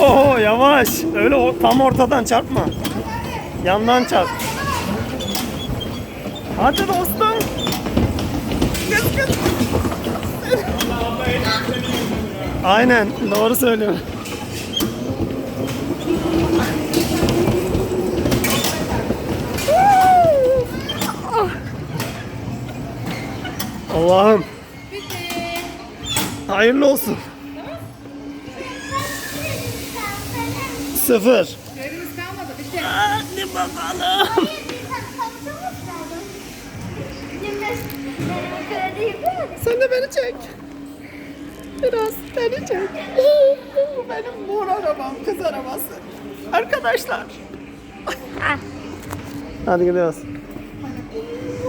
Oo yavaş. Öyle o, tam ortadan çarpma. Yandan çarp. Hadi dostum. Kız kız. Aynen doğru söylüyor. Allah'ım. Hayırlı olsun. Sıfır. Görevimiz kalmadı. Bitti. Hadi bakalım. Sen de beni çek. Biraz beni çek. Bu benim mor arabam, kız arabası. Arkadaşlar. Hadi gidiyoruz.